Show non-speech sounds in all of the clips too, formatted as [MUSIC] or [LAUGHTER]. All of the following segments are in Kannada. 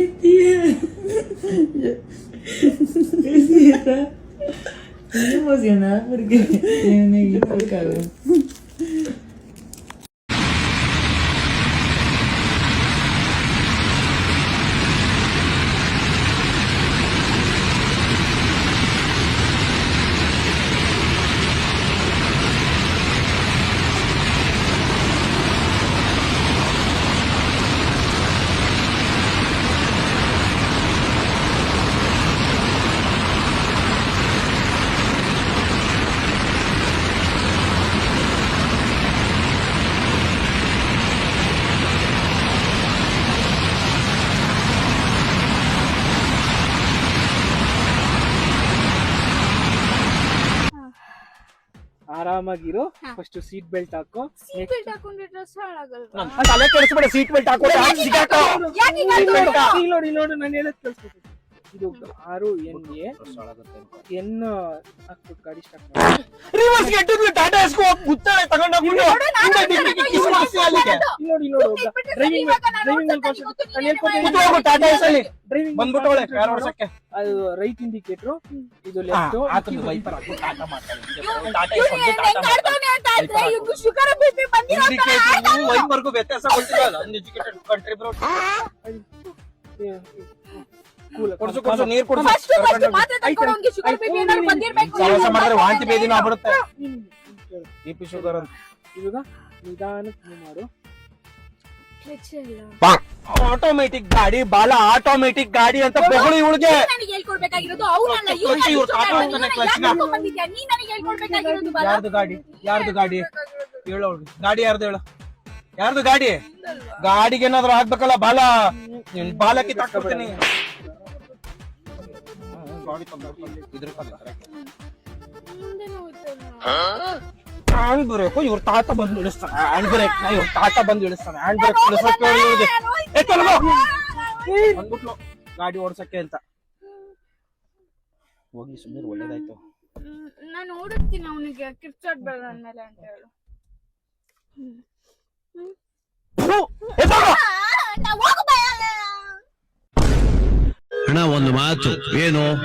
¡Ay, tía! es está muy emocionada porque tiene un neguito cagón. ಆರಾಮಾಗಿರು. ಫಸ್ಟ್ ಸೀಟ್ ಬೆಲ್ಟ್ ಹಾಕೋ. ಸೀಟ್ ಬೆಲ್ಟ್ ಹಾಕೊಂಡ್ರೆ ತಲೆ ಕೆಡಿಸ್ಬೇಡ ಸೀಟ್ ಬೆಲ್ಟ್ ಹಾಕೋ ನೋಡಿ ನೋಡು ನಾನು ಹೇಳೋದು ಕೇಳಿಸ್ಕೊತೀನಿ. ಇದು ಆರು ಎನ್ ಎ. ಎನ್ ಹಾಕ್ಬಿಟ್ಟು ಗಾಡಿ ಸ್ಟಾರ್ಟ್ ಮಾಡಿ. ರಿವರ್ಸ್ ಗೆಟ್ಟಿದ್ಲು ಟಾಟಾ ಎಸ್ಕೋ ಗುತ್ತಾಳೆ ತಗೊಂಡೋಗ್ಬಿಟ್ಟು ನೋಡು, ನೋಡಿ ಡ್ರೈವಿಂಗ್ ಡ್ರೈವಿಂಗ್ ಅಲ್ಲಿ. ಟಾಟಾ ಎಸ್ ಅಲ್ಲಿ ಡ್ರೈವಿಂಗ್ ಬಂದ್ಬಿಟ್ಟವಳೆ ಕಾರ್ ಓಡ್ಸಕ್ಕೆ ಅದು ರೈಟ್ ಇಂಡಿಕೇಟರ್ ಇದು ಲೆಫ್ಟ್ ಹಾಕಿದ್ದು ವೈಪರ್ ಹಾಕು ಟಾಟಾ ಮಾಡ್ತಾಳೆ ಟಾಟಾ ಇವ್ನು ಎಸ್ ಒಂದು ಟಾಟಾ ಮಾಡ್ತಾಳೆ ಶುಗರ್ ಬಂದಿರೋ ತರ ಇಂಡಿಕೇಟರ್ ವೈಪರ್ಗೂ ವ್ಯತ್ಯಾಸ ಗೊತ್ತಿಲ್ಲ ಅನ್ಎಜುಕೇಟೆಡ್ ಕಂಟ್ರಿ ಬ್ರೋ ಕೊಡ್ಸು ಕೊಡ್ಸು ನೀರ್ ಕೊಡ್ಸು. ಫಸ್ಟ್ ಫಸ್ಟ್ ಮಾತ್ರ ತಗೊಂಡು ಅವ್ನಿಗೆ ಶುಗರ್ ಬಿಪಿ ಏನಾದ್ರು ಬಂದಿರ್ಬೇಕು ಸಹವಾಸ ಮಾಡಿದ್ರೆ ವಾಂತಿ ಬೇದಿನ ಆಗ್ಬಿಡುತ್ತೆ ಬಿ ಪಿ ಶುಗರ್ ಅಂತ. ಇವಾಗ ನಿಧಾನಕ್ಕೆ ಮೂವ್ ಮಾಡು. ಆಟೋಮೆಟಿಕ್ ಗಾಡಿ ಬಾಲ ಆಟೋಮೆಟಿಕ್ ಗಾಡಿ ಅಂತ ಬೆಗಳು ಇವಳಿಗೆ ನನಗೆ ಹೇಳ್ಕೊಡ್ಬೇಕಾಗಿರೋದು ಅವ್ನಲ್ಲ ಹೇಳ್ಕೊಡ್ಬೇಕಾಗಿರೋದು ಬಾಲ. ಯಾರ್ದು ಗಾಡಿ? ಯಾರ್ದು ಗಾಡಿ? ಹೇಳು ಅವ್ಳು. ಗಾಡಿ ಯಾರ್ದು ಹೇಳು? ಯಾರ್ದು ಗಾಡಿ? ಗಾಡಿಗೆ ಏನಾದ್ರು ಹಾಕ್ಬೇಕಲ್ಲ ಬಾಲ? ನಿನ್ ಬಾಲಕ್ಕೆ ತಕ್ಕೊಡ್ತೀನಿ ಇದ್ರ ಹೋಯ್ತಲ್ಲ. ಹ್ಯಾಂಡ್ ಬ್ರೇಕ್ ಇವ್ರ ತಾತ ಬಂದು ಇಳಿಸ್ತಾನೆ. ಹ್ಯಾಂಡ್ ಬ್ರೇಕ್ನ ಇವ್ರ ತಾತ ಬಂದು ಇಳಿಸ್ತಾನೆ. Hand break ಇಳಿಸಕ್ಕೆ. ಬಂದ್ಬಿಟ್ಲು. ಗಾಡಿ ಓಡ್ಸಕ್ಕೆ ಅಂತ. ಹೋಗಿ ಸುಮ್ಮನೆ ಒಳ್ಳೇದಾಯ್ತು. ನಾನು ಓಡಿಸ್ತೀನಿ ಅವನಿಗೆ ಕಿರ್ಚಾಡ್ ಬೇಡ ಮೇಲೆ ಅಂತ ಹೇಳು. ಫು, ಎದ್ದೋಗು. ಅಣ್ಣ, ಒಂದು ಮಾತು. ಏನು?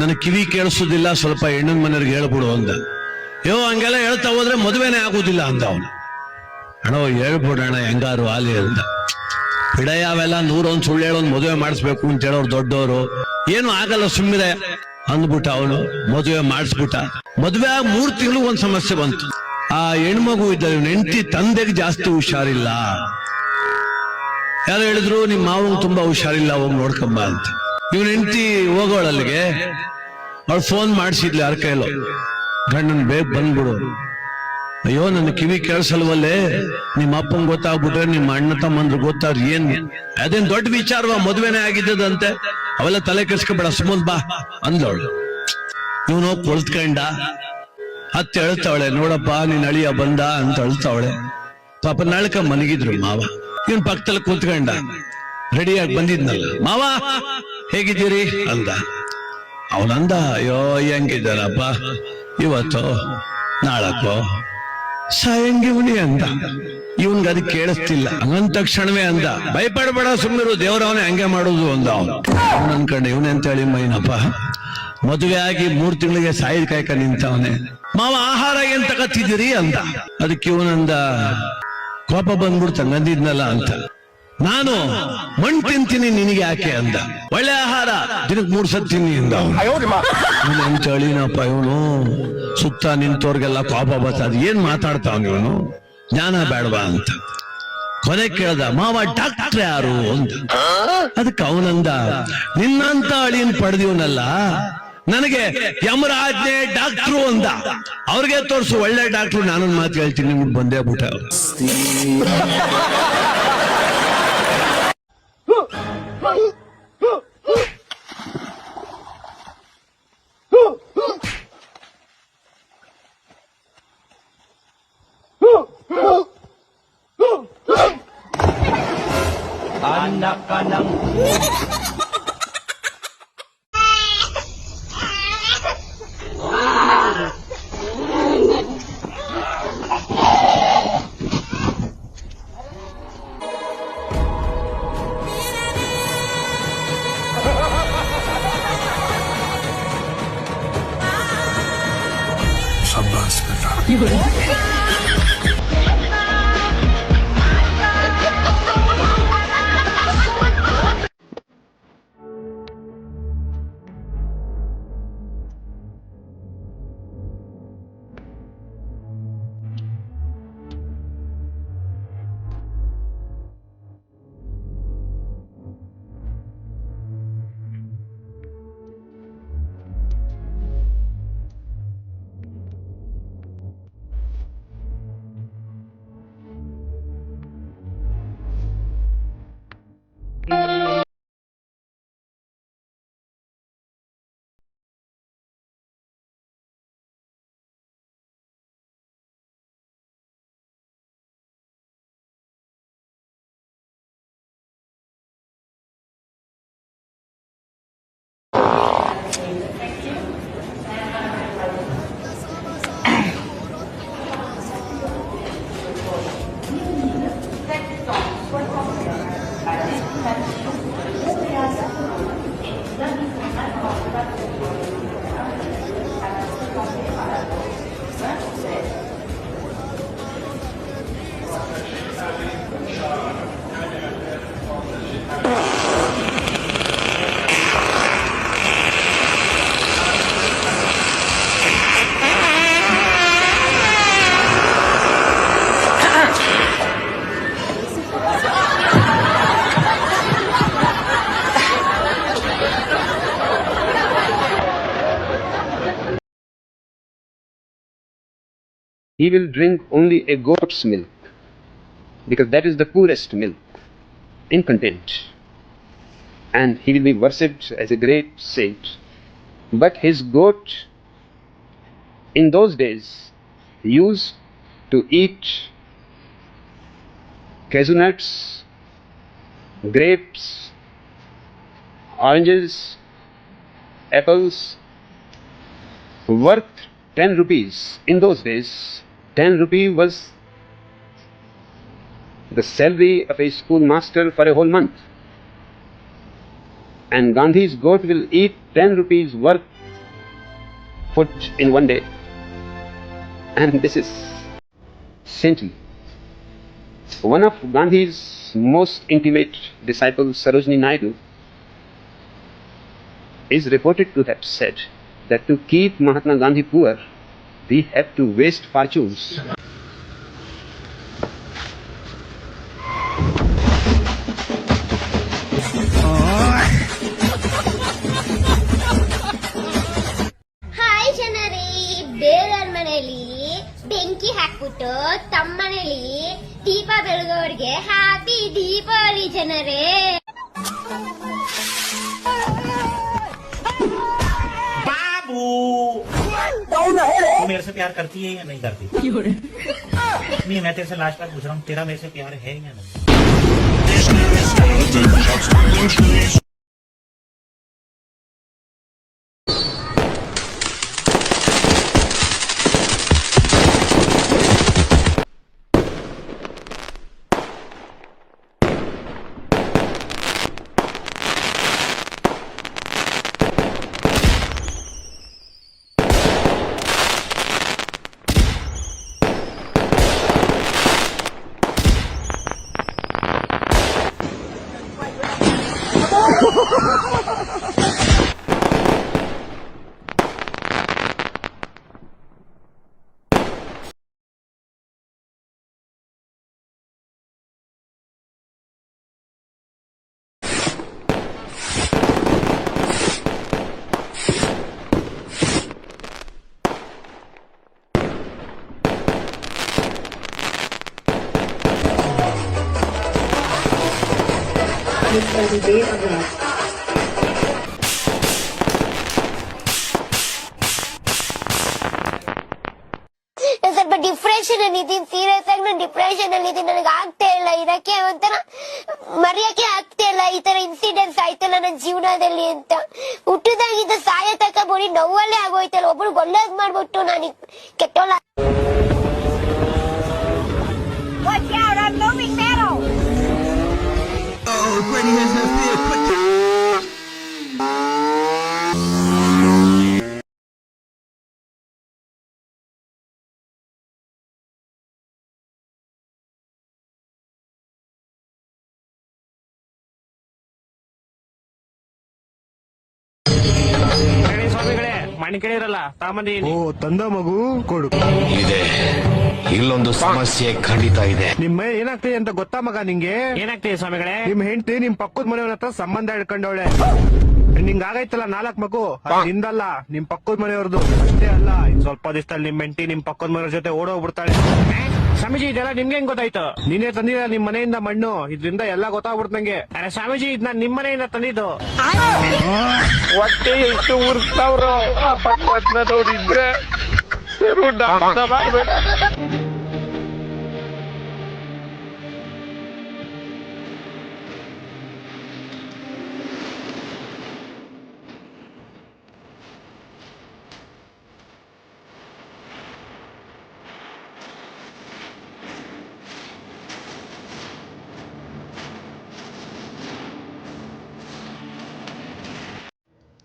ನನ್ನ ಕಿವಿ ಕೇಳಿಸೋದಿಲ್ಲ, ಸ್ವಲ್ಪ ಹೆಣ್ಣಿನ ಮನೆಯವ್ರಿಗೆ ಹೇಳ್ಬಿಡು ಅಂದ. ಯೋ, ಹಂಗೆಲ್ಲ ಹೇಳ್ತಾ ಹೋದ್ರೆ ಮದುವೆನೇ ಆಗುದಿಲ್ಲ ಅಂದ ಅವನು. ಅಣ್ಣ ಹೇಳ್ಬಿಡೋಣ ಹೆಂಗಾರು ಆಲಿ ಅಂದ. ಬಿಡ, ಯಾವೆಲ್ಲ ನೂರೊಂದು ಸುಳ್ಳು ಹೇಳೋನ್ ಮದುವೆ ಮಾಡಿಸ್ಬೇಕು ಅಂತ ಹೇಳೋರು ದೊಡ್ಡವರು ಏನು ಆಗಲ್ಲ ಸುಮ್ಮನೆ ಅಂದ್ಬಿಟ್ಟ ಅವನು. ಮದುವೆ ಮಾಡಿಸ್ಬಿಟ್ಟ. ಮದುವೆ ಆಗ ಮೂರ್ ತಿಂಗಳು ಒಂದ್ ಸಮಸ್ಯೆ ಬಂತು. ಆ ಹೆಣ್ಮಗು ಇದ್ದ ಹೆಂಡತಿ ತಂದೆಗೆ ಜಾಸ್ತಿ ಹುಷಾರಿಲ್ಲ. ಯಾರು ಹೇಳಿದ್ರು ನಿಮ್ಮ ಮಾವಂಗ್ ತುಂಬಾ ಹುಷಾರಿಲ್ಲ, ಹೋಗಿ ನೋಡ್ಕೊಂಬ ಅಂತ. ಇವನ್ ಹೆಂಡತಿ ಹೋಗೋಳ ಅಲ್ಲಿಗೆ ಅವಳು ಫೋನ್ ಮಾಡಿಸಿದ್ಲಿ ಯಾರ ಕೈಲು. ಗಂಡನ್ ಬೇಗ ಬಂದ್ಬಿಡು. ಅಯ್ಯೋ, ನನ್ನ ಕಿವಿ ಕೇಳಿಸಲ್ವಲ್ಲೇ? ನಿಮ್ಮ ಅಪ್ಪಂಗ್ ಗೊತ್ತಾಗ್ಬಿಟ್ರೆ ನಿಮ್ಮ ಅಣ್ಣ ತಮ್ಮಂದ್ರು ಗೊತ್ತಾದ್ರೆ ಏನ್? ಅದೇನ್ ದೊಡ್ಡ ವಿಚಾರವ? ಮದ್ವೆನೇ ಆಗಿದ್ದದಂತೆ. ಅವೆಲ್ಲ ತಲೆ ಕೆಡ್ಸ್ಕೊಬೇಡ, ಸುಮಂತ್ ಬಾ ಅಂದ್ಲವಳು ಇವನು ಹೋಗಿ ಹತ್ತಿ ಅಳ್ತಾವಳೆ ನೋಡಪ್ಪ, ನೀನ್ ಅಳಿಯ ಬಂದ ಅಂತ ಅಳ್ತಾವಳೆ ಪಾಪ ನಳ್ಕ ಮಲಗಿದ್ರು ಮಾವ. ಇವನ್ ಪಕ್ಕದಲ್ಲಿ ಕೂತ್ಕೊಂಡ. ರೆಡಿಯಾಗಿ ಬಂದಿದ್ನಲ್ಲ. ಮಾವ ಹೇಗಿದ್ದೀರಿ? ಅಂದ. ಅವನಂದ ಅಯ್ಯೋ ಹೆಂಗಿದ್ದಾನಪ್ಪ ಇವತ್ತು ನಾಳಕ್ಕೋ? ಸಾಯಂಗಿವನಿ ಅಂದ. ಇವನ್ಗ ಅದು ಕೇಳಿಸ್ತಿಲ್ಲ. ಹಂಗಂದ ತಕ್ಷಣವೇ ಅಂದ. ಭಯಪಡಬೇಡ ಸುಮ್ಮನಿರು ದೇವರವನೇ ಹಂಗೆ ಮಾಡುದು ಅಂದ ಅವನು. ಅವ್ನು ಅನ್ಕಂಡು ಇವನೇ ಹೇಳಿ ಮೈನಪ್ಪ ಮದುವೆ ಆಗಿ ಮೂರ್ ತಿಂಗಳಿಗೆ ಸಾಯಿದ ಕಾಯ್ಕ ನಿಂತವನೆ. ಮಾವ ಆಹಾರ ಏನ್ ತಗತ್ತಿದ್ದೀರಿ? ಅಂದ. ಅದಕ್ಕೆ ಇವನಂದ ಕೋಪ ಬಂದ್ಬಿಡ್ತ ಅಂದಿದ್ನಲ್ಲ ಅಂತ. ನಾನು ಮಣ್ ತಿಂತೀನಿ ನಿನಗೆ ಯಾಕೆ ಅಂದ. ಒಳ್ಳೆ ಆಹಾರ ದಿನಕ್ಕೆ ಮೂರ್ ಸತ್ ತಿನ್ನಿ ಅಂದ ಹೇಳಿನಪ್ಪ ಇವನು? ಸುತ್ತ ನಿಂತವ್ರಿಗೆಲ್ಲ ಕೋಪ ಬರ್ತದ ಏನ್ ಮಾತಾಡ್ತಾವ್ ಇವನು? ಜ್ಞಾನ ಬೇಡವಾ ಅಂತ. ಕೊನೆ ಕೇಳ್ದ ಮಾವ ಡಾಕ್ಟ್ರ್ ಯಾರು ಅಂತ. ಅದಕ್ಕೆ ಅವನಂದ ನಿನ್ನಂತ ಅಳಿನ್ ಪಡೆದಿವನಲ್ಲ ನನಗೆ ಯಮರಾಜ್ಞೆ ಡಾಕ್ಟ್ರು ಅಂದ. ಅವ್ರಿಗೆ ತೋರ್ಸು ಒಳ್ಳೆ ಡಾಕ್ಟ್ರು ನಾನೊಂದು ಮಾತು ಹೇಳ್ತೀನಿ ನಿಮ್ಗೆ ಬಂದೇ ಬಿಟ್ಟ [LAUGHS] anak ka ng he will drink only a goat's milk because that is the poorest milk in content. And he will be worshipped as a great saint. But his goat in those days used to eat cashew nuts grapes oranges apples worth 10 rupees in those days 10 rupee was the salary of a schoolmaster for a whole month. And gandhi's goat will eat 10 rupees worth food in one day. And this is saintly. One of gandhi's most intimate disciples sarojini naidu is reported to have said that to keep Mahatma Gandhi poor, we have to waste fortunes. Hi ಜನರೇ ಬೇರೆಯವ್ರ ಮನೆಯಲ್ಲಿ ಬೆಂಕಿ ಹಾಕ್ಬಿಟ್ಟು ತಮ್ಮ ಮನೇಲಿ ದೀಪ ಬೆಳಗೋರ್ಗೆ ಹ್ಯಾಪಿ ದೀಪಾವಳಿ ಜನರೇ तू मेरे से प्यार करती है या नहीं करती? नहीं मैं तेरे से लास्ट बार पूछ रहा हूँ तेरा मेरे से प्यार है या नहीं? ನಾನ್ ಸ್ವಲ್ಪ ಡಿಪ್ರೆಷನ್ ಅಲ್ಲಿ ಇದ್ದೀನಿ ಸೀರಿಯಸ್ ಆಗಿ ನಾನು ಡಿಪ್ರೆಷನ್ ಅಲ್ಲಿ ಇದ್ದೀನಿ, ನನಗೆ ಆಗ್ತಾ ಇಲ್ಲ, ಇದಕ್ಕೆ ಒಂಥರ ಮರೆಯಕ್ಕೆ ಆಗ್ತಾ ಇಲ್ಲ, ಈ ತರ ಇನ್ಸಿಡೆಂಟ್ಸ್ ಆಯ್ತಲ್ಲ ನನ್ನ ಜೀವನದಲ್ಲಿ ಅಂತ. ಹುಟ್ಟದಾಗಿದ್ದ ಸಾಯ ತಕ ಬರೀ ನೋವಲ್ಲೇ ಆಗೋಯ್ತಲ್ಲ, ಒಬ್ರು ಒಳ್ಳೇದ್ ಮಾಡ್ಬಿಟ್ಟು ನಾನು ಕೆಟ್ಟೋಳ ಕೇಳಿರಲ್ಲ ತಾಮಂದಿ ತಂದ ಮಗು ಕೊಡು. ಇದೆ. ಇಲ್ಲೊಂದು ಸಮಸ್ಯೆ ಖಂಡಿತ ಇದೆ. ನಿಮ್ಮ ಮೈ ಏನಾಗ್ತಿದೆ ಅಂತ ಗೊತ್ತಾ ಮಗ ನಿಂಗೆ? ಏನಾಗ್ತಿದೆ ಸ್ವಾಮಿಗಳೇ? ನಿಮ್ ಹೆಂಡತಿ ನಿಮ್ ಪಕ್ಕದ ಮನೆಯವ್ರ ಹತ್ರ ಸಂಬಂಧ ಹಿಡ್ಕೊಂಡವಳೆ ನಿಂಗ್ ಆಗೈತಲ್ಲ ನಾಲ್ಕ್ ಮಗು? ಅದ್ ನಿಂದಲ್ಲ ನಿಮ್ ಪಕ್ಕದ ಮನೆಯವ್ರದ್ದು. ಅಷ್ಟೇ ಅಲ್ಲ ಇನ್ ಸ್ವಲ್ಪ ದಿವಸದಲ್ಲಿ ನಿಮ್ ಹೆಂಡತಿ ನಿಮ್ ಪಕ್ಕದ ಮನೆಯವ್ರ ಜೊತೆ ಓಡೋಗ್ಬಿಡ್ತಾಳೆ. ಸ್ವಾಮೀಜಿ, ಇದೆಲ್ಲ ನಿಮ್ಗೆ ಹೆಂಗ್ ಗೊತ್ತಾಯ್ತು? ನಿನ್ನೆ ತಂದಿದ ನಿಮ್ ಮನೆಯಿಂದ ಮಣ್ಣು, ಇದ್ರಿಂದ ಎಲ್ಲ ಗೊತ್ತಾಗ್ಬಿಡ್ತು ನಂಗೆ. ಅರೆ ಸ್ವಾಮೀಜಿ ಇದ್ ನಾನ್ ನಿಮ್ ಮನೆಯಿಂದ ತಂದಿದ್ದು. ಹೊಟ್ಟೆ ಎಷ್ಟು ಉರ್ಸ್ತಾವ್ರು ನೋಡಿದ್ರೆ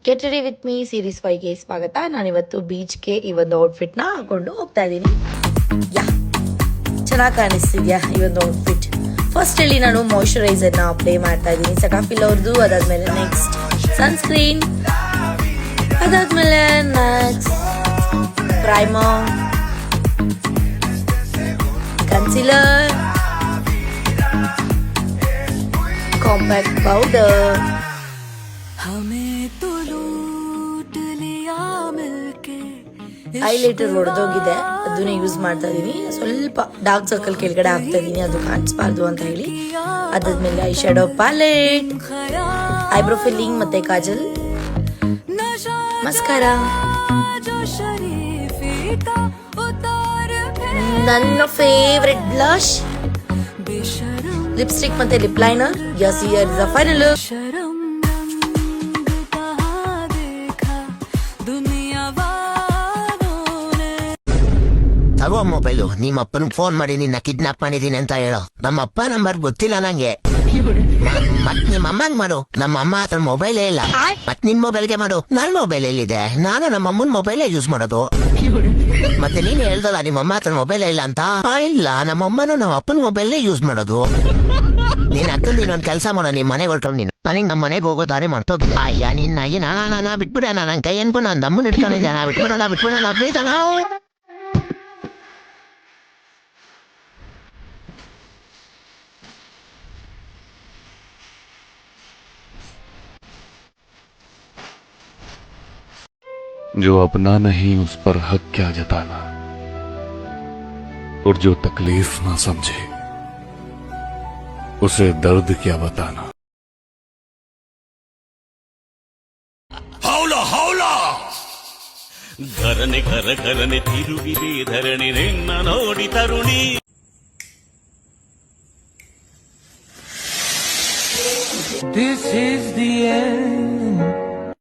get ready with me series ಫೈವ್ಗೆ ಸ್ವಾಗತ. ನಾನು ನಾನಿವತ್ತು ಬೀಚ್ಗೆ ಈ ಒಂದು ಔಟ್ಫಿಟ್ನ ಹಾಕೊಂಡು ಹೋಗ್ತಾ ಇದ್ದೀನಿ. ಯಾ, ಚೆನ್ನಾಗಿ ಕಾಣಿಸ್ತಿದ್ಯಾ ಈ ಒಂದು ಔಟ್ಫಿಟ್ ಫಸ್ಟ್ ಅಲ್ಲಿ ನಾನು ಮಾಯ್ಶ್ಚರೈಸರ್ನ ಅಪ್ಲೈ ಮಾಡ್ತಾ ಇದ್ದೀನಿ. ಸಕಾಫಿಲ್ ಅವ್ರದ್ದು ಅದಾದ್ಮೇಲೆ ನೆಕ್ಸ್ಟ್ ಸನ್ಸ್ಕ್ರೀನ್ ಅದಾದ್ಮೇಲೆ primer concealer compact powder highlighter ಹೊಡೆದೋಗಿದೆ ಅದನ್ನ ಯೂಸ್ ಮಾಡ್ತಾ ಇದೀನಿ. ಸ್ವಲ್ಪ ಡಾರ್ಕ್ ಸರ್ಕಲ್ ಕೆಳಗಡೆ ಹಾಕ್ತಾ ಇದೀನಿ. ಅದು ಕಾಣಿಸ್ಬಾರ್ದು ಅಂತ ಹೇಳಿ. ಅದಾದ್ಮೇಲೆ eye shadow palette eyebrow filling ಮತ್ತೆ ಕಾಜಲ್. ಮಸ್ಕಾರ. ನನ್ನ ಫೇವ್ರೆಟ್ ಬ್ಲಶ್ ಲಿಪ್ಸ್ಟಿಕ್ ಮತ್ತೆ lip liner yes here is final ತಗೋ ಮೊಬೈಲು. ನಿಮ್ಮ ಅಪ್ಪನ ಫೋನ್ ಮಾಡಿ ನಿನ್ನ ಕಿಡ್ನಾಪ್ ಮಾಡಿದೀನಿ ಅಂತ ಹೇಳೋ. ನಮ್ಮ ಅಪ್ಪ ನಂಬರ್ ಗೊತ್ತಿಲ್ಲ ನಂಗೆ. ಮತ್ ನಿಮ್ಮ ಅಮ್ಮಂಗ್ ಮಾಡು. ನಮ್ಮ ಅಮ್ಮ ಹತ್ರ ಮೊಬೈಲೇ ಇಲ್ಲ. ಮತ್ ನಿನ್ ಮೊಬೈಲ್ಗೆ ಮಾಡು. ನನ್ ಮೊಬೈಲ್ ಎಲ್ಲಿದೆ? ನಾನು ನಮ್ಮ ಅಮ್ಮನ ಮೊಬೈಲೇ ಯೂಸ್ ಮಾಡೋದು. ಮತ್ತೆ ನೀನ್ ಹೇಳ್ದಲ್ಲ ನಿಮ್ಮ ಅಮ್ಮ ಹತ್ರ ಮೊಬೈಲೇ ಇಲ್ಲ ಅಂತ? ಇಲ್ಲ. ನಮ್ಮ ಅಮ್ಮನು ನಮ್ಮ ಅಪ್ಪನ ಮೊಬೈಲೇ ಯೂಸ್ ಮಾಡೋದು. ನೀನ್ ಅಕ್ಕಂದು ಒಂದ್ ಕೆಲಸ ಮಾಡೋ. ನಿಮ್ ಮನೆಗೆ ಹೊರಟು ನೀನು. ನನಗೆ ನಮ್ಮ ಮನೆಗೆ ಹೋಗೋ ದಾರಿ ಮಾಡ್ತೋಗಿ. ಅಯ್ಯ, ನಿನ್ನ ನಾ ನಾ ನಾ ಬಿಟ್ಬಿಡ. ನನ್ನ ಕೈ ಅನ್ಕೊ ನನ್ನ ದಮ್ಮನ್ ಇಟ್ಕೊಂಡಿದ್ದೆ ನಾ ಬಿಟ್ಬಿಡೋಣ ಬಿಟ್ಬಿಡೋಣ जो अपना नहीं उस पर हक क्या जताना और जो तकलीफ ना समझे उसे दर्द क्या बताना ಹೌಲ ಹೌಲ ಘರನೆ ಘರ ಘರನೆ ತಿರುಗಿದೆ ಧರಣಿ ನಿನ್ನ ನೋಡಿ ತರುಣಿ This is the end.